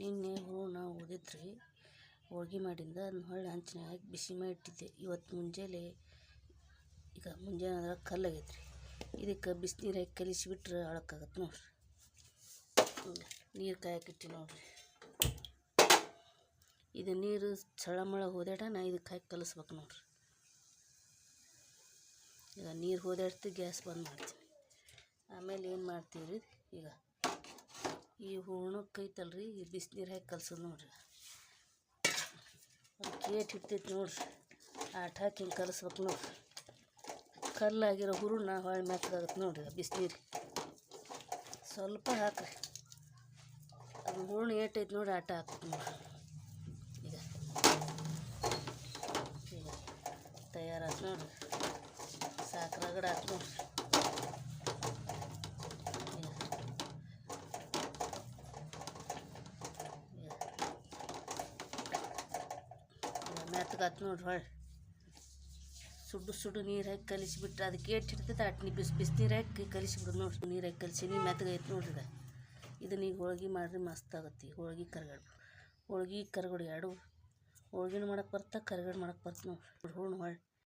ನಿನ್ನೆ ಹೂರ್ಣ ಹೋಗಿದ್ರಿ. ಹೋಳ್ಗೆ ಮಾಡಿಂದ ಅದನ್ನ ಹೊಳ್ಳಿ ಹಂಚಿನಾಗ ಹಾಕಿ ಬಿಸಿ ಮಾಡಿ ಇಟ್ಟಿದ್ದೆ. ಇವತ್ತು ಮುಂಜಾನೆ ಈಗ ಮುಂಜಾನೆ ಅದ್ರ ಕಲ್ಲು ಆಗೈತೆ ರೀ ಇದಕ್ಕೆ ಬಿಸಿನೀರು ಹಾಕಿ ಕಲಿಸಿಬಿಟ್ರೆ ಅಳಕ್ಕಾಗತ್ತೆ ನೋಡ್ರಿ. ನೀರು ಕಾಯಕ್ಕೆ ಇಟ್ಟಿ ನೋಡ್ರಿ. ಇದು ನೀರು ಚಳಮಳ ಹೋದಾಡ ನಾ ಇದಕ್ಕೆ ಹಾಕಿ ಕಲಿಸ್ಬೇಕು ನೋಡ್ರಿ. ಈಗ ನೀರು ಹೋದಾಡ್ತು ಗ್ಯಾಸ್ ಬಂದ್ ಮಾಡ್ತೀನಿ. ಆಮೇಲೆ ಏನು ಮಾಡ್ತೀವಿ ರೀ ಈಗ? ಈ ಹೂರ್ಣಕ್ಕೆ ಐತಲ್ರಿ ಈ ಬಿಸಿನೀರು ಹಾಕಿ ಕಲ್ಸೋದು ನೋಡ್ರಿ ಒಂದು ಕೇಟ್ ಇರ್ತೈತಿ ನೋಡ್ರಿ ಆಟ ಹಾಕಿ ಹಿಂಗೆ ಕಲಿಸ್ಬೇಕು ನೋಡ್ರಿ ಕಲ್ಲಾಗಿರೋ ಹೂರ್ಣ ಹೊಳ್ಳಿ ಮೆತ್ತಗಾಗತ್ತೆ ನೋಡ್ರಿ ಬಿಸಿನೀರು ಸ್ವಲ್ಪ ಹಾಕ್ರಿ ಅದು ಹೂರ್ಣ ಏಟೈತಿ ನೋಡಿ ಆಟ ಹಾಕ್ಬೇಕು ನೋಡ್ರಿ ಈಗ ಈಗ ತಯಾರಾಯ್ತು ನೋಡ್ರಿ ಸಾಕು ರಗಡ ಆಯ್ತು ನೋಡ್ರಿ ಈಗ ಮೆತ್ತಗಾತ್ ನೋಡ್ರಿ ಹೊಳ್ಳಿ ಸುಡು ಸುಡು ನೀರು ಹಾಕಿ ಕಲಿಸಿಬಿಟ್ರೆ ಅದಕ್ಕೆ ಏಟ್ ಇರ್ತೈತೆ ಅಟ್ ನೀ ಬಿಸಿ ಬಿಸಿ ನೀರು ಹಾಕಿ ಕಲಿಸಿಬಿಡು ನೋಡ್ರಿ ನೀರು ಹಾಕಿ ನೀ ಮೆತ್ತಗೈತೆ ನೋಡ್ರಿ ಈಗ. ಇದನ್ನ ಈಗ ಹೋಳ್ಗೆ ಮಾಡಿರಿ ಮಸ್ತ್ ಆಗತ್ತೆ, ಹೋಳ್ಗಿ ಕರ್ಗಡು. ಹೋಳ್ಗೆ ಕರ್ಗಡು ಎರಡು. ಹೋಳ್ಗಿನ ಮಾಡಕ್ಕೆ ಬರ್ತಾ, ಕರ್ಗಡು ಮಾಡಕ್ಕೆ ಬರ್ತ ನೋಡ್ರಿ ಹೂರ್ಣ ಹೊಳ್ಳಿ